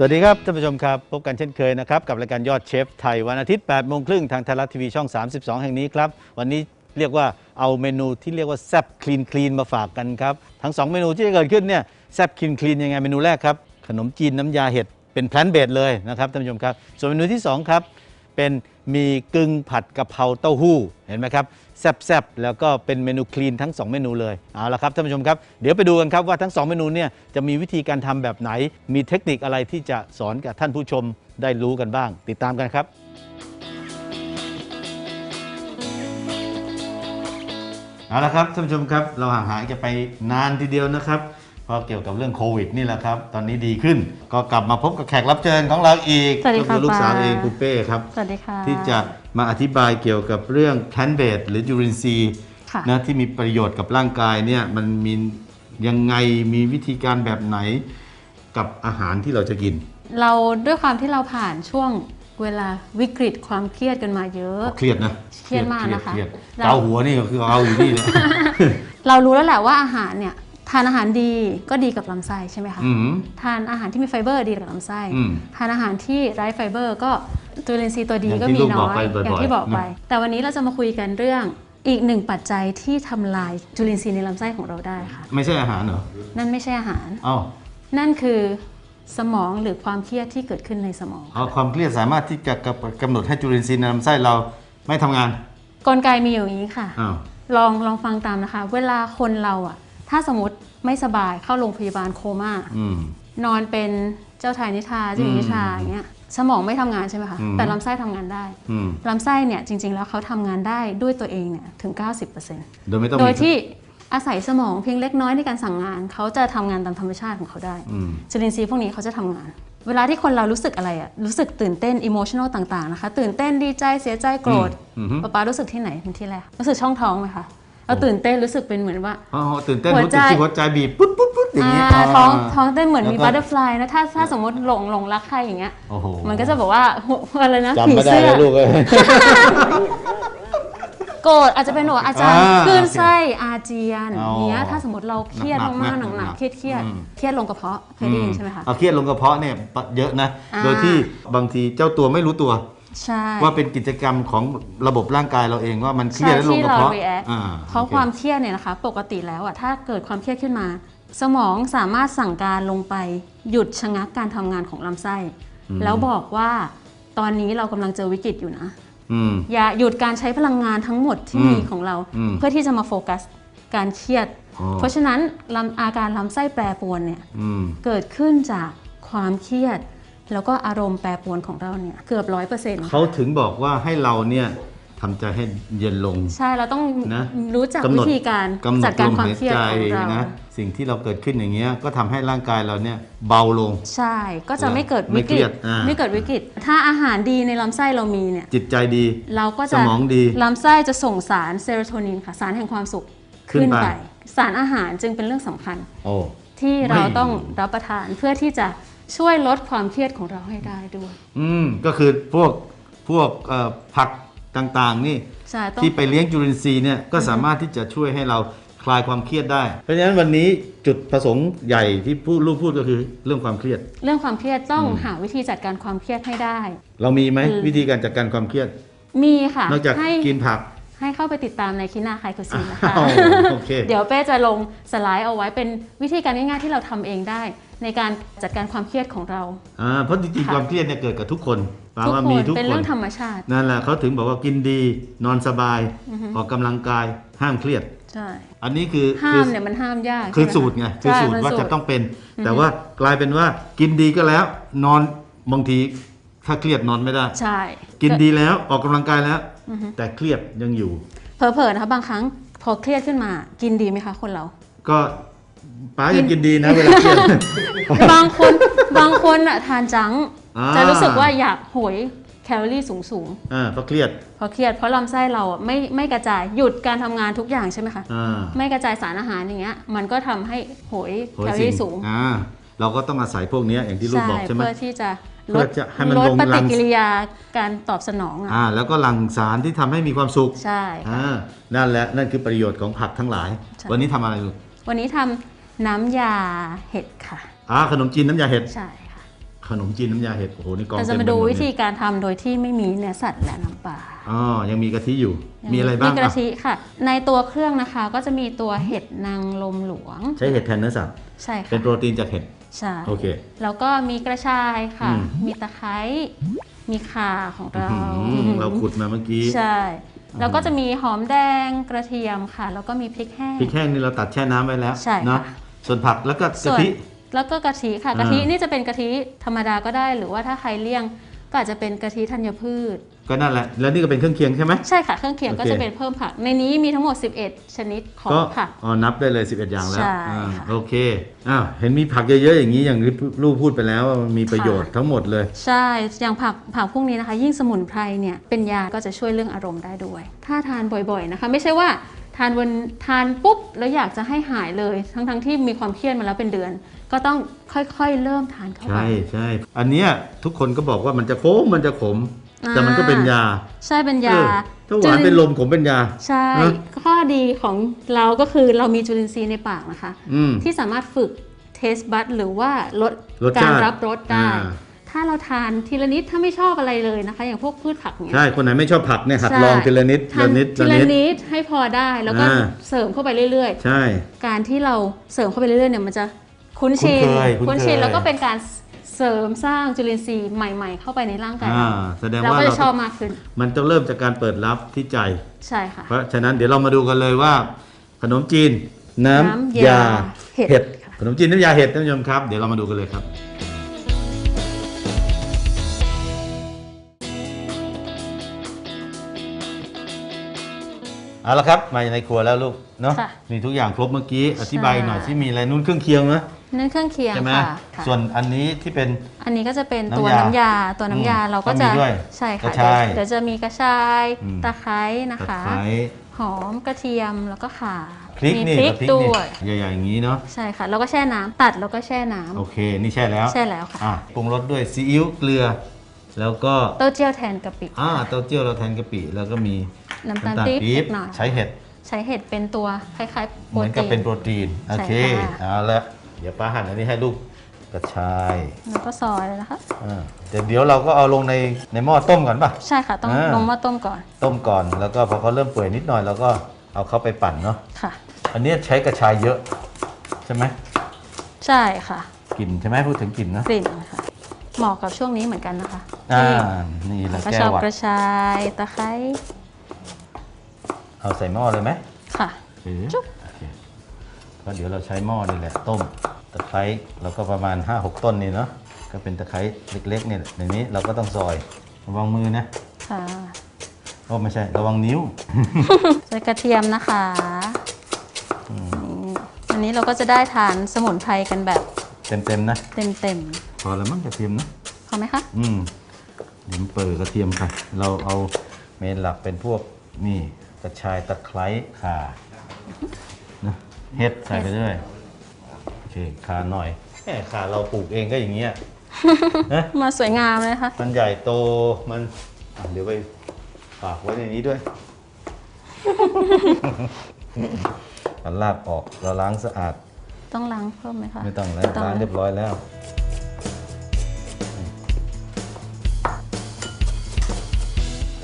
สวัสดีครับท่านผู้ชมครับ พบกันเช่นเคยนะครับ กับรายการยอดเชฟไทยวันอาทิตย์8โมงครึ่งทางไทยรัฐทีวีช่อง 32 แห่งนี้ครับ วันนี้เรียกว่าเอาเมนูที่เรียกว่าแซบคลีนคลีนมาฝากกันครับ ทั้ง 2 เมนูที่จะเกิดขึ้นเนี่ยแซบคลีนคลีนยังไงเมนูแรกครับ ขนมจีนน้ำยาเห็ดเป็นแพลนเบดเลยนะครับท่านผู้ชมครับ ส่วนเมนูที่ 2 ครับ เป็นมีกึ่งผัดกะเพราเต้าหู้เห็นไหมครับแซ่บๆแล้วก็เป็นเมนูคลีนทั้ง 2 เมนูเลยเอาละครับท่านผู้ชมครับเดี๋ยวไปดูกันครับว่าทั้ง 2 เมนูเนี่ยจะมีวิธีการทำแบบไหน มีเทคนิคอะไรที่จะสอนกับท่านผู้ชมได้รู้กันบ้าง ติดตามกันครับเอาละครับท่านผู้ชมครับเราห่างหายกันไปนานทีเดียวนะครับ เพราะเกี่ยวกับเรื่องโควิดนี่แหละครับ ตอนนี้ดีขึ้น ก็กลับมาพบกับแขกรับเชิญของเราอีกสวัสดีก็ค่ะคือลูกสาวป้า เองคุณเป้ครับ สวัสดีค่ะ ที่จะมาอธิบายเกี่ยวกับเรื่องแพลนเบดหรือจุลินทรีย์ค่ะ นะที่มีประโยชน์กับร่างกายเนี่ยมันมียังไงมีวิธีการแบบไหนกับอาหารที่เราจะกิน เราด้วยความที่เราผ่านช่วงเวลาวิกฤตความเครียดกันมาเยอะ เครียดนะเครียดมากนะคะเครียดเรา เกาหัวนี่ก็คือเอาอยู่นี่เลย เรารู้แล้วแหละว่าอาหารเนี่ย ทานอาหารดีก็ดีกับลำไส้ใช่ไหมคะ อืม ทานอาหารที่มีไฟเบอร์ดีกับลำไส้ อืมทานอาหารที่ไร้ไฟเบอร์ ก็จุลินทรีย์ตัวดีอย่างก็ที่มีลูกน้บอกอไปยบ่อยๆอย่างที่บอกไปนะแต่วันนี้เราจะมาคุยกันเรื่องอีกหนึ่งปัจจัยที่ทำลายจุลินทรีย์ในลำไส้ของเราได้ค่ะ ไม่ใช่อาหารเหรอนั่นไม่ใช่อาหารอ้าวนั่นคือสมองหรือความเครียดที่เกิดขึ้นในสมอง เอาความเครียดสามารถที่จะกำหนดให้จุลินทรีย์ในลำไส้เราไม่ทำงานกลไกมีอยู่อย่างนี้ค่ะ อ้าว ลองลองฟังตามนะคะ เวลาคนเราอะ ถ้าสมมติไม่สบายเข้าโรงพยาบาลโคม่า อืม นอนเป็นเจ้าชายนิทราเจ้าหญิงนิทราอืมอย่างเงี้ย สมองไม่ทำงานใช่ไหมคะ อืม แต่ลำไส้ทำงานได้อืมลำไส้เนี่ยจริง ๆ แล้วเขาทำงานได้ด้วยตัวเองเนี่ยถึง 90%โดยไม่ต้องโดยมีที่อาศัยสมองเพียงเล็กน้อยในการสั่งงาน เขาจะทำงานตามธรรมชาติของเขาได้ อืม จุลินทรีย์พวกนี้เขาจะทำงาน เวลาที่คนเรารู้สึกอะไรอะรู้สึกตื่นเต้นอิโมชัน a ลต่าง ๆ นะคะ ตื่นเต้นดีใจเสียใจโกรธอืมอืมป๊าป๊ารู้สึกที่ไหนเป็นที่แรกรู้สึกช่องท้องไหมคะ เราตื่นเต้นรู้สึกเป็นเหมือนว่า อ๋อตื่นเต้นหัวรู้ใจสึกที่หัวใจบีบปุ๊บปุ๊บปุ๊บอย่างนี้อ่าท้องท้องเต้นเหมือนมีแล้วก็บัตเตอร์ฟลายนะถ้าถ้าสมมติหลงหลงรักใครอย่างเงี้ยโอ้โหมันก็จะบอกว่าอะไรนะจำผีไม่ได้เสื้อเลยลูกเอ้ยโกรธอาจจะเป็นหนูอาจารย์อ่าคลื่นโอเคไส้อาเจียนอ๋อเนี้ยถ้าสมมติเราเครียดหนักๆมากๆหนักๆหนักๆเครียดเครียดอืมเครียดลงกระเพาะเคยได้ยินใช่ไหมคะเอาเครียดลงกระเพาะเนี่ยเยอะนะอ่าโดยที่บางทีเจ้าตัวไม่รู้ตัว ใช่ ว่าเป็นกิจกรรมของระบบร่างกายเราเองว่ามันเครียใช่ดและลงที่กระเราเพาะ react อ่าเพราะโอความเครียดเนี่ยนะคะ ปกติแล้วอะถ้าเกิดความเครียดขึ้นมา สมองสามารถสั่งการลงไปหยุดชะงักการทำงานของลำไส้ แล้วบอกว่าตอนนี้เรากำลังเจอวิกฤตอยู่นะ อืม อย่าหยุดการใช้พลังงานทั้งหมดที่อืมมีของเรา อืมเพื่อที่จะมาโฟกัสการเครียด อ๋อ เพราะฉะนั้นลำอาการลำไส้แปรปรวนเนี่ย อืม เกิดขึ้นจากความเครียด แล้วก็อารมณ์แปรปรวนของเราเนี่ยเกือบร้อยเปอร์เซ็นต์เขาถึงบอกว่าให้เราเนี่ยทำใจให้เย็นลง ใช่เราต้องนะรู้จักกำหนวิดธีการกำหนจัดดการลมความหายเครียดใจของเรานะสิ่งที่เราเกิดขึ้นอย่างเงี้ยก็ทำให้ร่างกายเราเนี่ยเบาลง ใช่ก็จะไม่เกิดไม่วิเคกรีฤยตดอ่าไม่เกิดวิกฤต ถ้าอาหารดีในลำไส้เรามีเนี่ยจิตใจดี เราก็สจะมองดีลำไส้จะส่งสารเซโรโทนินค่ะสารแห่งความสุขขึ้นไป สารอาหารจึงเป็นเรื่องสำคัญโอ้ที่เราไม่ต้องรับประทานเพื่อที่จะ ช่วยลดความเครียดของเราให้ได้ด้วย อืมก็คือพวกพวกเอ่อผักต่างๆ นี่ ใช่ต้อง ที่ไปเลี้ยงจุลินทรีย์เนี่ยก็สามารถที่จะช่วยให้เราคลายความเครียดได้ เพราะฉะนั้นวันนี้จุดประสงค์ใหญ่ที่พูดลูกพูดก็คือเรื่องความเครียด เรื่องความเครียดต้องอืมหาวิธีจัดการความเครียดให้ได้ เรามีไหมอืม วิธีการจัดการความเครียด มีค่ะนอกจากให้กินผัก ให้เข้าไปติดตามในคินาไคคุซินนะคะ อ้าวโอเค เดี๋ยวเป้จะลงสไลด์เอาไว้เป็นวิธีการง่ายๆที่เราทำเองได้ ในการจัดการความเครียดของเราอ่าเพราะจริงๆ ค่ะ ความเครียดเนี่ยเกิดกับทุกคนแปลทุกว่าคมีนทุกเป็นคเรื่นองธรรมชาติ นั่นแหละเขาถึงบอกว่ากินดีนอนสบายออกกำลังกายห้ามเครียด ใช่อันนี้คือห้าคืมเนี่ยมันห้ามยากคือใช่หมสูตรไงคือใช่สูตรเป็นว่าจะต้องเป็น แต่ว่ากลายเป็นว่ากินดีก็แล้ว นอนบางทีถ้าเครียดนอนไม่ได้ ใช่ กินดีแล้วออกกำลังกายแล้วแต่เครียดยังอยู่ เผลอๆนะคะบางครั้งพอเครียดขึ้นมา กินดีไหมคะคนเรา ก็ ป้ายังกินดีนะเวลาเครียดบางคนบางคนอะทานจัง อ่า จะรู้สึกว่าอยากโหยแคลอรี่สูงสูงอ่าเพราะเครียดๆพอเครียดเพราะลำไส้เราอะไม่ไม่กระจายหยุดการทำงานทุกอย่างใช่ไหมคะ อ่าไม่กระจายสารอาหารอย่างเงี้ยมันก็ทำให้โหยโหแคยลอสิ่รี่สูงอ่าเราก็ต้องอาศัยพวกเนี้ยอย่างที่ลูกบอกใช่ไหม เพื่อที่จะเพื่อจะให้มันลดลงปรัฏิงกิริยาการตอบสนองอะอ่าแล้วก็หลั่งสารที่ทำให้มีความสุขใช่ค่ะอ่านั่นแหละนั่นคือประโยชน์ของผักทั้งหลาย ใช่ วันนี้ทำอะไรลูกวันนี้ทำ น้ำยาเห็ดค่ะอ่าขนมจีนน้ำยาเห็ด ใช่ค่ะขนมจีนน้ำยาเห็ด โอ้โห นี่กองเราจะเต็มมาไปดูหมดวิธีเลยการทำโดยที่ไม่มีเนื้อสัตว์และน้ำปลาอ๋อยังมีกะทิอยู่ มีอะไรบ้างมีกะอะทิค่ะ ในตัวเครื่องนะคะก็จะมีตัวเห็ดนางลมหลวง ใช้เห็ดแทนเนื้อสัตว์ ใช่เป็นค่ะโปรตีนจากเห็ด ใช่โอเค แล้วก็มีกระชายค่ะ อืม มีตะไคร้มีข่าของเรา อืมเราขุดมาเมื่อกี้ ใช่ แล้วก็จะมีหอมแดงกระเทียมค่ะ แล้วก็มีพริกแห้ง พริกแห้งนี่เราตัดแช่น้ำไว้แล้วใช่ค่ะ เนาะ ส่วนผักแล้วก็กะส่วนทิ แล้วก็กะทิค่ะอ่ากะทินี่จะเป็นกะทิธรรมดาก็ได้ หรือว่าถ้าใครเลี่ยงก็อาจจะเป็นกะทิธัญพืช ก็นั่นแหละ แล้วนี่ก็เป็นเครื่องเคียงใช่ไหม ใช่ค่ะ เครื่องเคียงก็โอเค จะเป็นเพิ่มผัก ในนี้มีทั้งหมด 11 ชนิดของก็ผัก อ๋อนับได้เลย 11 อย่างแล้วใช่อ่าค่ะโอเคอ้าวเห็นมีผักเยอะๆอย่างนี้อย่างที่ลูกพูดไปแล้วว่ามันมีประโยชน์ค่ะ ทั้งหมดเลย ใช่ อย่างผักผักพวกนี้นะคะ ยิ่งสมุนไพรเนี่ยเป็นยาก็จะช่วยเรื่องอารมณ์ได้ด้วย ถ้าทานบ่อยๆนะคะ ไม่ใช่ว่า ทานวันทานปุ๊บแล้วอยากจะให้หายเลย ทั้งๆที่มีความเครียดมาแล้วเป็นเดือน ก็ต้องค่อยๆ เริ่มทานเข้าไป ใช่ใช่อันเนี้ยทุกคนก็บอกว่ามันจะขมมันจะขม อ่า แต่มันก็เป็นยาใช่เป็นยาเออถ้าหวานเป็นลมขมเป็นยา ใช่นะ ข้อดีของเราก็คือเรามีจุลินทรีย์ในปากนะคะ อืม ที่สามารถฝึกเทสบัตหรือว่าลดรสกาชารติรับรสได้ อ่า ถ้าเราทานทีละนิดถ้าไม่ชอบอะไรเลยนะคะ อย่างพวกพืชผักเนี่ย ใช่ คนไหนไม่ชอบผักเนี่ยหัดใช่ ลองทีละนิดทานละนิดทีละละนิดนิดให้พอได้แล้วก็อ่าเสริมเข้าไปเรื่อย ใช่ ๆ การที่เราเสริมเข้าไปเรื่อยๆเนี่ยมันจะคุ้นชินคุ้นเคยคุ้นเคยชินแล้วก็เป็นการเสริมสร้างจุลินทรีย์ใหม่ ๆ เข้าไปในร่างกายอ่าเราแสดงเราว่าก็เราจะชอบมากขึ้นมันต้องเริ่มจากการเปิดรับที่ใจ ใช่ค่ะ เพราะฉะนั้นเดี๋ยวเรามาดูกันเลยว่า ขนมจีน น้ำน้ำยายาเห็ดเห็ดค่ะ ขนมจีนน้ำยาเห็ดท่านผู้ชมครับ เดี๋ยวเรามาดูกันเลยครับ เอาละครับมาในครัวแล้วลูกเนาะค่ะ มีทุกอย่างครบเมื่อกี้อธิบายใช่หน่อยที่มีอะไรนุ่นเครื่องเคียงนะนั่นเครื่องเคียงใช่ไหมค่ะค่ะ ส่วนอันนี้ที่เป็น อันนี้ก็จะเป็นตัวน้ำยาน้ำยาตัวน้ำยาอืมเราก็ต้องมีจะด้วยใช่กระค่ะชายเดี๋ยวเดี๋ยวจะมีกระชายอืม ตะไคร้นะตะคะ ไคร้หอมกระเทียมแล้วก็ข่าพริกมีนี่พริกกับพริกด้วยนี่ใหญ่ๆอย่างนี้เนาะใช่ค่ะ แล้วก็แช่น้ำตัดแล้วก็แช่น้ำโอเคนี่แช่แล้วแช่แล้วค่ะ อะปรุงรสด้วยซีอิ๊วเกลือ แล้วก็เต้าเจี้ยวแทนกะปิอ่าเต้าเจี้ยวเราแทนกะปิแล้วก็มี น้ำตาลน้ำตาลปี๊บปี๊บเล็กหน่อยใช้เห็ดใช้เห็ดเป็นตัวคล้ายๆโปเหรมือนกับตีเป็นน โปรตีนโอเคใช่ค่ะ เอาละเดี๋ยวป้าหั่นอันนี้ให้ลูกกระชายแล้วก็ซอยเลยนะคะ อ่าเดี๋ยวเดี๋ยวเราก็เอาลงในในหม้อต้มก่อนป่ะ ใช่ค่ะต้องอ่า ลงหมาต้มก่อนต้มก่อนแล้วก็พอเขาเริ่มเปื่อยนิดหน่อยเราก็เอาเข้าไปปั่นเนาะค่ะ อันนี้ใช้กระชายเยอะ ใช่ไหมใช่ค่ะกลิ่นใช่ไหมพูดถึงกลิ่นนะกลิ่นค่ะเหมาะกับช่วงนี้เหมือนกันนะคะอ่าที่นี่แหละก็แก้ชอบหวัดกระชายตะไคร้ เอาใส่หม้อเลยไหมค่ะหรือจุ๊บโอเคก็เดี๋ยวเราใช้หม้อนี่แหละต้ม ตะไคร้เราก็ประมาณ 5-6 ต้นนี่เนาะ ก็เป็นตะไคร้เล็กๆเนี่ยในนี้เราก็ต้องซอย ระวังมือนะ ค่ะโอ้ไม่ใช่ ระวังนิ้ว ใส่กระเทียมนะคะนี่อันนี้เราก็จะได้ทานสมุนไพรกันแบบเต็มๆนะ เต็มพอแล้วมั้งกระเทียมนะ ๆพอไหมคะ อืมเดี๋ยวมันเปิดกระเทียมไป เราเอาเมนหลักเป็นพวกนี่ กระชายตะไคร้ข่านะเห็ดใส่ไปด้วยโอเคข่าหน่อยแหมข่าเราปลูกเองก็อย่างเงี้ยนะมาสวยงามเลยนะคะมันใหญ่โตมันอะเดี๋ยวไปฝากไว้ในนี้ด้วยเอาลากออกเราล้างสะอาด ต้องล้างเพิ่มไหมคะไม่ต้องแล้วล้างเรียบร้อยแล้ว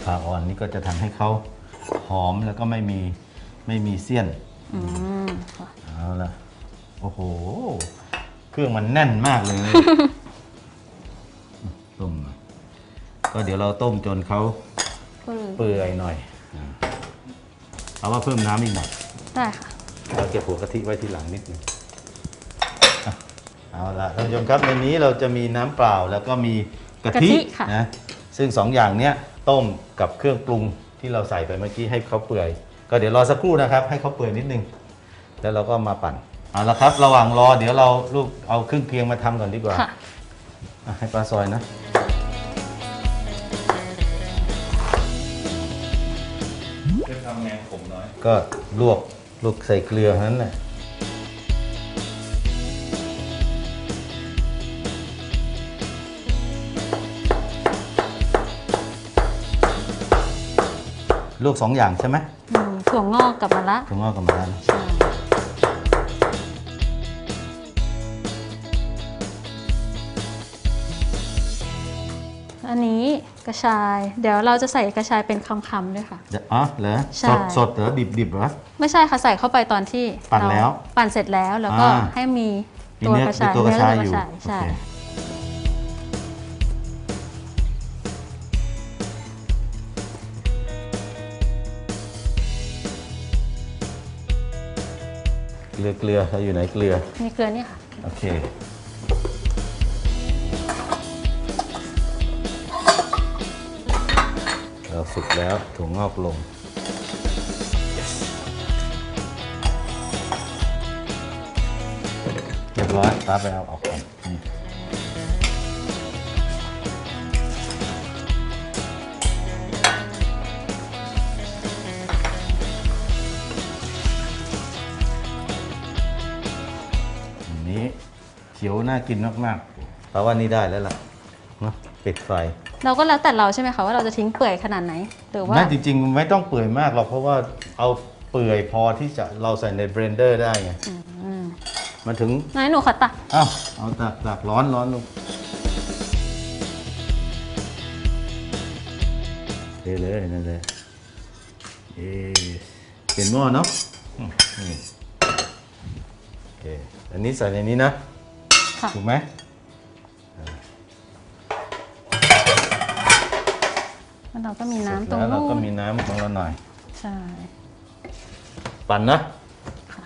ขาอ่อนนี่ก็จะทำให้เขา หอมแล้วก็ไม่มีไม่มีเสี้ยนอืมค่ะเอาละโอ้โห เครื่องมันแน่นมากเลย ต้มมาก็เดี๋ยวเราต้มจนเขาก็เลยเปื่อยหน่อยอ่าเอาว่าเพิ่มน้ำอีกหน่อย ได้ค่ะ เราเก็บหัวกะทิไว้ทีหลังนิดนึงอะเอาละท่านผู้ชมครับในนี้เราจะมีน้ำเปล่าแล้วก็มีกะกะทิทิค่ะ นะซึ่งสองอย่างเนี้ยต้มกับเครื่องปรุง ที่เราใส่ไปเมื่อกี้ให้เขาเปื่อย ก็เดี๋ยวรอสักครู่นะครับ ให้เขาเปื่อยนิดนึง แล้วเราก็มาปั่นเอาละครับ ระหว่างรอเดี๋ยวเราลูกเอาเครื่องเคียงมาทำก่อนดีกว่าค่ะ อะให้ปลาซอยนะเป็นทำแมงขมน้อย ก็ลวกลวกใส่เกลือเท่านั้นแหละ ลวกสองอย่างใช่ไหมอืมถั่วงอกกับมะระถั่วงอกกับมะระนะใช่อันนี้กระชาย เดี๋ยวเราจะใส่กระชายเป็นคำๆด้วยค่ะเดี๋ยวอ๋อเหรอใช่ สดสดเหรอดิบดิบเหรอ ไม่ใช่ค่ะใส่เข้าไปตอนที่ปั่นเราแล้วปั่นเสร็จแล้วแล้วก็อ่าให้มีมีตัวเนื้อกระชายมีตัวกระชายอยู่เนื้กระใช่โอเค เกลือเกลือเราอยู่ไหนเกลือ มีเกลือเนี่ยค่ะ โอเค เราสุกแล้วถั่วงอกลง เรียบร้อยตาไปเอาออกก่อน นี่อันนี้ เขียวน่ากินมากๆแปลว่านี่ได้แล้วล่ะเนอะปิดไฟเราก็แล้วแต่เราใช่ไหมคะว่าเราจะทิ้งเปื่อยขนาดไหนหรือว่าไม่จริงๆ ไม่ต้องเปื่อยมากหรอกเพราะว่าเอาเปื่อยพอที่จะเราใส่ในเบรนเดอร์ได้ไงอืมมันถึงไหนหนูขอตัก อ้าวเอาตักตักร้อนร้อนลูกเทเลยนั่นเลยเอ๊ะเปลี่ยนหม้อเนาะอืมนี่โอ เคอันนี้ใส่ในนี้นะค่ะถูกไหมแล้วเราก็มีน้ำตเสรร็งจแล้วเรานู้ก็นมีน้ำของเราหน่อย ใช่ ปั่นนะค่ะ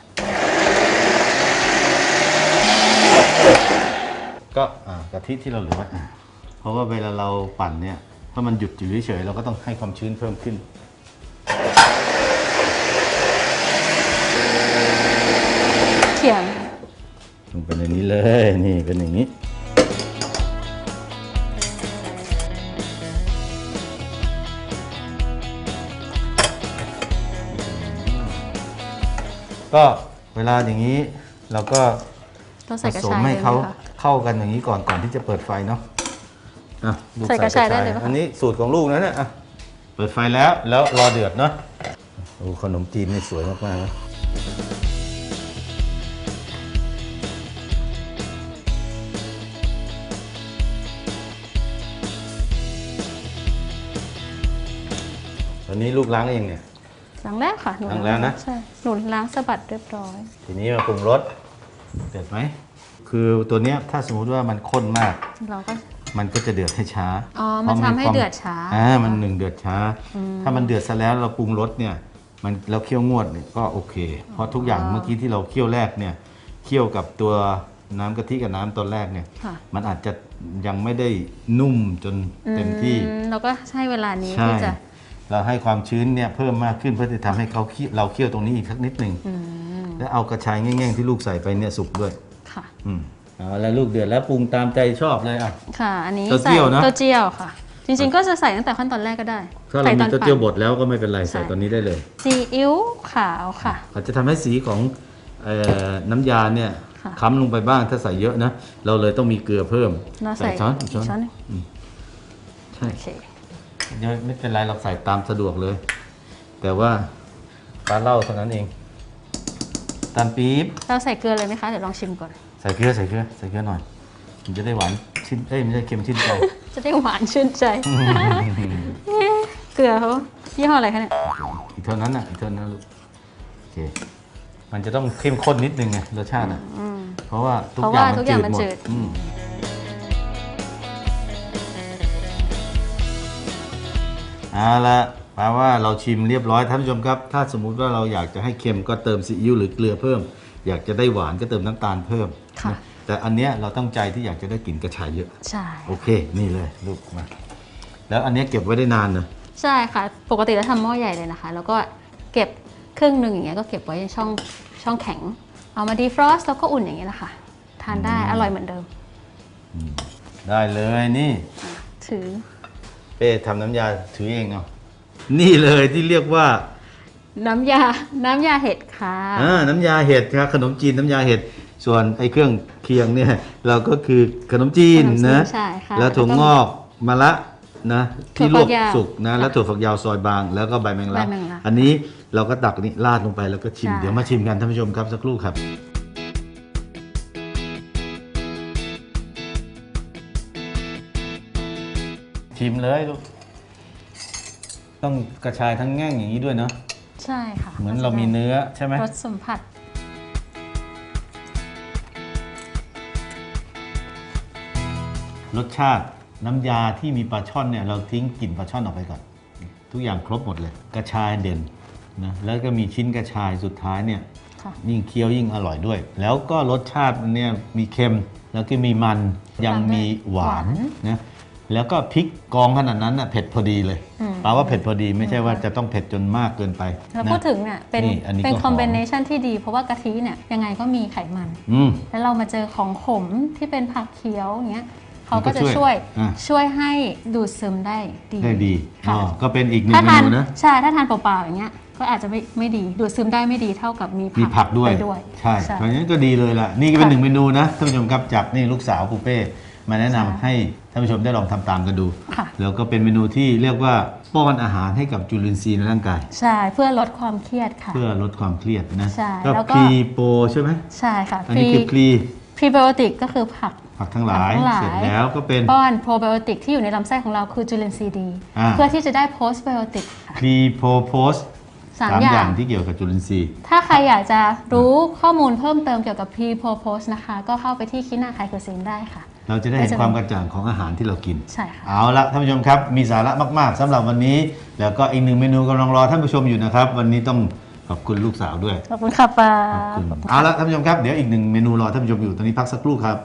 ก็อ่ากะทิที่เราเหลืออะเพราะว่าเวลาเราปั่นเนี่ย ถ้ามันหยุดอยู่เฉยๆเราก็ต้องให้ความชื้นเพิ่มขึ้น เขียง ล งไปในนี้เลยนี่เป็นอย่างนี้ก็เวลาอย่างนี้เราก็เราผใส่กระสมชายให้เลยไหมเขาคะ เข้ากันอย่างนี้ก่อนก่อนที่จะเปิดไฟเนาะอะลูใส่กระชายได้เลยปะคะ อันนี้สูตรของลูกนะเนี่ยอะเปิดไฟแล้วแล้วรอเดือดเนาะโอ้ขนมจีนนี่สวยมากๆนะ นนี้ลูกล้างเองเนี่ย ล้างแล้วค่ะหนูล้างแล้วนะ ใช่หนูล้างสะบัดเรียบร้อย ทีนี้มาปรุงรสเดือดไหม คือตัวเนี้ยถ้าสมมุติว่ามันข้นมาก เราก็ มันก็จะเดือดให้ช้าอ๋อมันพราะทำให้ควเดือดช้าอ่ามันหนึ่งเดือดช้า ถ้ามันเดือดซะแล้วเราปรุงรสเนี่ย มันเราเคี่ยวงวดเนี่ยก็โอเค เพราะทุกอย่างเมื่อกี้ที่เราเคี่ยวแรกเนี่ย เคี่ยวกับตัวน้ำกะทิกับน้ำตอนแรกเนี่ย ค่ะ มันอาจจะยังไม่ได้นุ่มจนเต็มที่ อืมเราก็ใช้เวลานี้ใช่ที่จะ เราให้ความชื้นเนี่ยเพิ่มมากขึ้นเพื่อจะทำให้เขาเคี่ยวเราเคี่ยวตรงนี้อีกสักนิดหนึ่งอืมแล้วเอากระชายแง่งๆที่ลูกใส่ไปเนี่ยสุกด้วยค่ะ อืมเอาแล้วลูกเดือดแล้วปรุงตามใจชอบเลยอะ ค่ะ อันนี้เต้าใส่เจี้ยวนะ เต้าเจี้ยวค่ะ จริงๆก็จะใส่ตั้งแต่ขั้นตอนแรกก็ได้ถ้าเราใส่มีตอนเต้าเจี้ยวบปั่นดแล้วก็ไม่เป็นไรใส่ใช่ตอนนี้ได้เลยซีอิ๊วขาวค่ะ อาจจะทำให้สีของเอ่อน้ำยาเนี่ยค่ะ ค้ำลงไปบ้างถ้าใส่เยอะนะ เราเลยต้องมีเกลือเพิ่มเราใส่ช้อนอีกช้อนช้อนหนึ่งใช่ โอเคเยอะไม่เป็นไรเราใส่ตามสะดวกเลย แต่ว่าปลาเหล้าเท่านั้นเองตามปี๊บเราใส่เกลือเลยไหมคะ เดี๋ยวลองชิมก่อน ใส่เกลือใส่เกลือใส่เกลือหน่อย มันจะได้หวานชิ้นเอ้ยไม่ใช่เค็มชิ้นใจ จะได้หวานชื่นใจเอ๊ะเกลือเขายี่ห้ออะไรคะเนี่ย อีกเท่านั้นนะอีกเท่านั้นลูกโอเค มันจะต้องเข้มข้นนิดนึงไงรสชาติอะอืมเพราะว่าทุกเพราะอย่างว่ามันทุกอย่างจืดมันหมด เอาละแปลว่าเราชิมเรียบร้อยท่านผู้ชมครับ ถ้าสมมุติว่าเราอยากจะให้เค็มก็เติมซีอิ๊วหรือเกลือเพิ่ม อยากจะได้หวานก็เติมน้ำตาลเพิ่มค่ะ นะแต่อันเนี้ยเราตั้งใจที่อยากจะได้กลิ่นกระชายเยอะ ใช่ โอเค นี่เลยลูกมา แล้วอันเนี้ยเก็บไว้ได้นานเนอะใช่ค่ะ ปกติเราทำหม้อใหญ่เลยนะคะ แล้วก็เก็บครึ่งหนึ่งอย่างเงี้ยก็เก็บไว้ในช่องช่องแข็ง เอามาดีฟรอสแล้วก็อุ่นอย่างเงี้ยแหละค่ะ ทานได้อร่อยเหมือนเดิม ได้เลยนี่ ถือ เป้ทำน้ำยาถือเองเอานี่เลยที่เรียกว่าน้ำยา น้ำยาเห็ดค่ะ อ่าน้ำยาเห็ดครับขนมจีนน้ำยาเห็ดส่วนไอ้เครื่องเคียงเนี่ยเราก็คือขนมจีนขนมจีนนะใช่ค่ะแล้วถั่วงอกมะละนะถั่ที่วลฝัวกกยาวสุกนะค่ะแล้วถั่วฝักยาวซอยบาง แล้วก็ใบแมงลักใบแมงลัก อันนี้เราก็ตักนี่ราดลงไปแล้วก็ชิมใช่เดี๋ยวมาชิมกันท่านผู้ชมครับสักครู่ครับ ชิมเลยลูก ต้องกระชายทั้งแง่งอย่างนี้ด้วยเนาะ ใช่ค่ะเหมือนเรามีเนื้อใช่ไหมรสสัมผัส รสชาติน้ำยาที่มีปลาช่อนเนี่ยเราทิ้งกลิ่นปลาช่อนออกไปก่อน ทุกอย่างครบหมดเลย กระชายเด่นนะแล้วก็มีชิ้นกระชายสุดท้ายเนี่ยค่ะ ยิ่งเคี้ยวยิ่งอร่อยด้วย แล้วก็รสชาติมันเนี่ยมีเค็มแล้วก็มีมันยังมีหวานหวาน นะ แล้วก็พริกกองขนาดนั้นน่ะเผ็ดพอดีเลยอืม แปลว่าเผ็ดพอดีไม่ใช่ว่าจะต้องเผ็ดจนมากเกินไปแล้วนะพูดถึงเนี่ยเป็นนี่อันนี้เป็นก็หอม คอมบิเนชันที่ดี เพราะว่ากะทิเนี่ยยังไงก็มีไขมัน อืม แล้วเรามาเจอของขมที่เป็นผักเคี้ยวอย่างเงี้ยเขามันก็ก็จะช่ช่ววยยอะ ช่วยให้ดูดซึมได้ดีได้ดีค่ะอ๋อก็เป็นอีกหนึ่ถ้างเมทานนูนะ ใช่ถ้าทานเปล่าๆอย่างเงี้ยก็อาจจะไม่ไม่ดีดูดซึมได้ไม่ดีเท่ากับมีมีผักด้วย ไปด้วยใช่ เพราะฉะนั้นก็ดีเลยล่ะ นี่ก็เป็นค่ะหนึ่งเมนูนะท่านผู้ชมครับจากนี่ลูกสาวปูเป้มาแนะนำใช่ให้ท่านผู้ชมได้ลองทำตามกันดูค่ะแล้วก็เป็นเมนูที่เรียกว่าป้อนอาหารให้กับจุลินทรีย์ในร่างกาย ใช่ เพื่อลดความเครียดค่ะ เพื่อลดความเครียดนะใช่ก็แล้วก็พรีโปใช่ไหมใช่ค่ะ อันนี้คือพรีพรีไบโอติกก็คือผักผักทั้งหลายผักทั้งหลายเสร็จแล้วก็เป็นป้อนโปรไบโอติกที่อยู่ในลำไส้ของเราคือจุลินทรีย์ดีอ่าเพื่อที่จะได้โพสไบโอติกค่ะพรีโพโพสสามอย่างที่เกี่ยวกับจุลินทรีย์ ถ้าใครอยากจะรู้ข้อมูลเพิ่มเติมเกี่ยวกับ Pre p r o p o s e นะคะ ก็เข้าไปที่คินาคายคุซินได้ค่ะ เราจะได้เห็นก็จะความกระจ่างของอาหารที่เรากิน ใช่ค่ะ เอาละท่านผู้ชมครับมีสาระมากๆสำหรับวันนี้ แล้วก็อีกหนึ่งเมนูกำลังรอท่านผู้ชมอยู่นะครับ วันนี้ต้องขอบคุณลูกสาวด้วย ขอบคุณค่ะป้าขอบคุณเอาละท่านผู้ชมครับเดี๋ยวอีกหนึ่งเมนูรอท่านผู้ชมอยู่ตอนนี้พักสักครู่ครับ